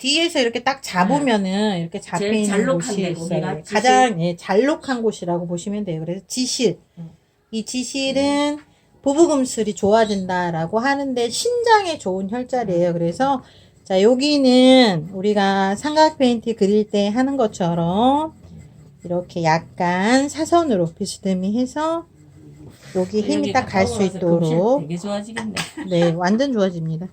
뒤에서 이렇게 딱 잡으면은 이렇게 잡혀 제일 있는 잘록한 곳이 있어요. 가장 예, 잘록한 곳이라고 보시면 돼요. 그래서 지실. 음. 이 지실은 부부금슬이 좋아진다라고 하는데 신장에 좋은 혈자리예요. 그래서 자 여기는 우리가 삼각 페인트 그릴 때 하는 것처럼 이렇게 약간 사선으로 비스듬히 해서 여기 힘이 딱 갈 수 있도록 되게 좋아지겠네. 네, 완전 좋아집니다.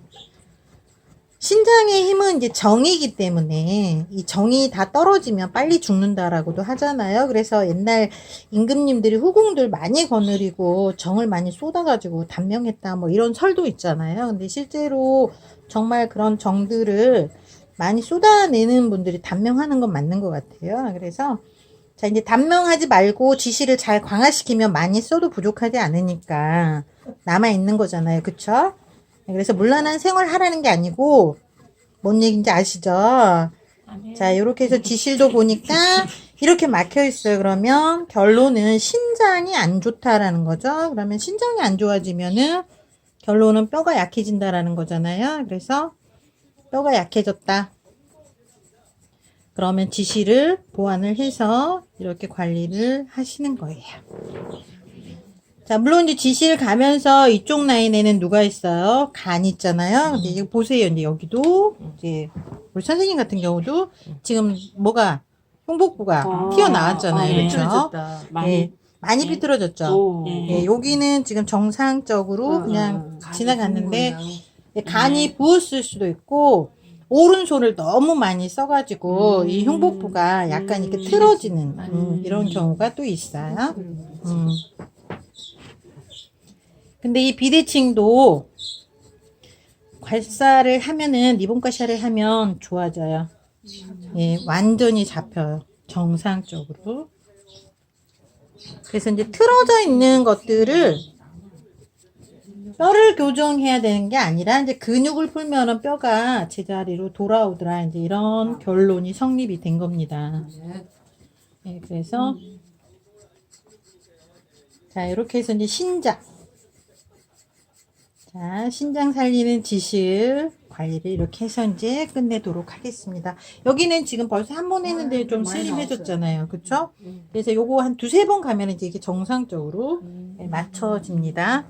신장의 힘은 이제 정이기 때문에 이 정이 다 떨어지면 빨리 죽는다라고도 하잖아요. 그래서 옛날 임금님들이 후궁들 많이 거느리고 정을 많이 쏟아가지고 단명했다 뭐 이런 설도 있잖아요. 근데 실제로 정말 그런 정들을 많이 쏟아내는 분들이 단명하는 건 맞는 것 같아요. 그래서 자 이제 단명하지 말고 지시를 잘 강화시키면 많이 써도 부족하지 않으니까 남아 있는 거잖아요. 그쵸? 네, 그래서 물란한 생활 하라는 게 아니고 뭔 얘기인지 아시죠? 자, 이렇게 해서 지실도 보니까 이렇게 막혀 있어요. 그러면 결론은 신장이 안 좋다라는 거죠. 그러면 신장이 안 좋아지면은 결론은 뼈가 약해진다라는 거잖아요. 그래서 뼈가 약해졌다. 그러면 지시를 보완을 해서 이렇게 관리를 하시는 거예요. 자, 물론 이제 지실 가면서 이쪽 라인에는 누가 있어요? 간 있잖아요. 근데 이거 보세요. 이제 여기도 이제 우리 선생님 같은 경우도 지금 뭐가 흉복부가 아, 튀어나왔잖아요. 아, 그렇죠? 비틀어졌다. 많이. 예, 많이 네. 비틀어졌죠. 오. 예, 여기는 지금 정상적으로 어, 그냥 어, 지나갔는데 간이 예, 간이 부었을 수도 있고 오른손을 너무 많이 써가지고 음. 이 흉복부가 약간 이렇게 음. 틀어지는 음, 음. 이런 경우가 또 있어요. 음. 음. 근데 이 비대칭도 괄사를 하면은 리본가샤를 하면 좋아져요. 예, 완전히 잡혀요. 정상적으로. 그래서 이제 틀어져 있는 것들을 뼈를 교정해야 되는 게 아니라 이제 근육을 풀면은 뼈가 제자리로 돌아오더라. 이제 이런 결론이 성립이 된 겁니다. 예, 그래서 자, 이렇게 해서 이제 신장. 자, 신장 살리는 지실 관리를 이렇게 해서 이제 끝내도록 하겠습니다. 여기는 지금 벌써 한 번 했는데 좀 많이 슬림해졌잖아요. 그쵸? 그래서 요거 한 두세 번 가면 이제 이게 정상적으로 예, 맞춰집니다.